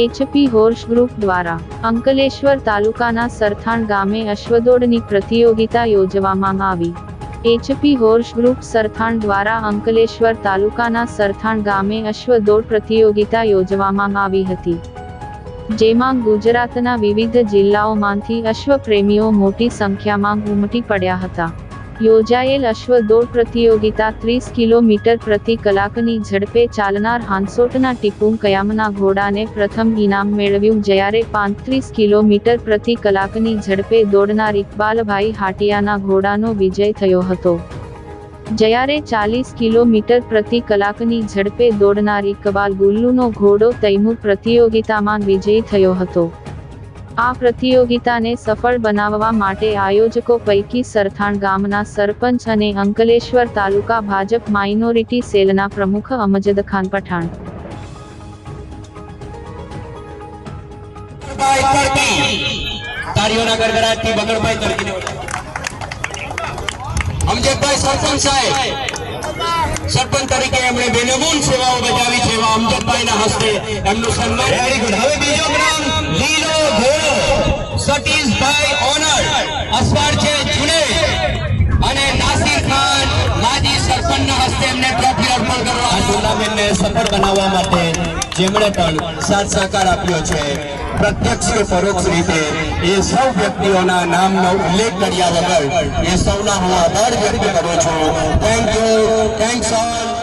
HP horse group દ્વારા અંકલેશ્વર તાલુકાના સરથાણ ગામે અશ્વદોડની પ્રતિયોગિતા યોજવામાં આવી. એચપી હોર્સ ગ્રુપ સરથાણ દ્વારા અંકલેશ્વર તાલુકાના સરથાણ ગામે અશ્વદોડ પ્રતિયોગિતા યોજવામાં આવી હતી. જેમાં ગુજરાતના વિવિધ જિલ્લાઓમાંથી અશ્વપ્રેમીઓ મોટી સંખ્યામાં ઉમટી પડ્યા હતા. યોજાયેલ અશ્વદોડ પ્રતિયોગિતા ત્રીસ કિલોમીટર પ્રતિ કલાકની ઝડપે ચાલનાર હાંસોટના ટીપું કયામના ઘોડાને પ્રથમ ઇનામ મેળવ્યું, જ્યારે પાંત્રીસ કિલોમીટર પ્રતિ કલાકની ઝડપે દોડનાર ઇકબાલભાઈ હાટિયાના ઘોડાનો વિજય થયો હતો. જ્યારે ચાલીસ કિલોમીટર પ્રતિ કલાકની ઝડપે દોડનાર ઇકબાલ ગુલ્લુનો ઘોડો તૈમૂર પ્રતિયોગિતામાં વિજયી થયો હતો. આ પ્રતિયોગિતાને સફળ બનાવવા માટે આયોજકો પૈકી સરથાણ ગામના સરપંચ અને અંકલેશ્વર તાલુકા ભાજપ માઇનોરિટી સેલના પ્રમુખ અમજદ ખાન પઠાણ. અમજદભાઈ સરપંચ સાહેબ. સરપંચ તરીકે એમણે બેનમૂન સેવાઓ બજાવી છે એવા અમજદભાઈના હસ્તે એમનું સન્માન. વેરી ગુડ હવે બીજો ગ્રામ લીલો ઘોડો. સતીશભાઈ ઓનર. અસવાર છે જુને અને નાસિર ખાન માજી સરપંચના હસ્તે એમને ટ્રોફી અર્પણ કરવા. આ ટુર્નામેન્ટને સફળ બનાવવા માટે જેમણે પણ સાથ સહકાર આપ્યો છે. પ્રત્યક્ષ કે પરોક્ષ રીતે એ સૌ વ્યક્તિઓના નામનો ઉલ્લેખ કર્યા વગર એ સૌના હું આભાર વ્યક્ત કરું છું. Thank you thanks all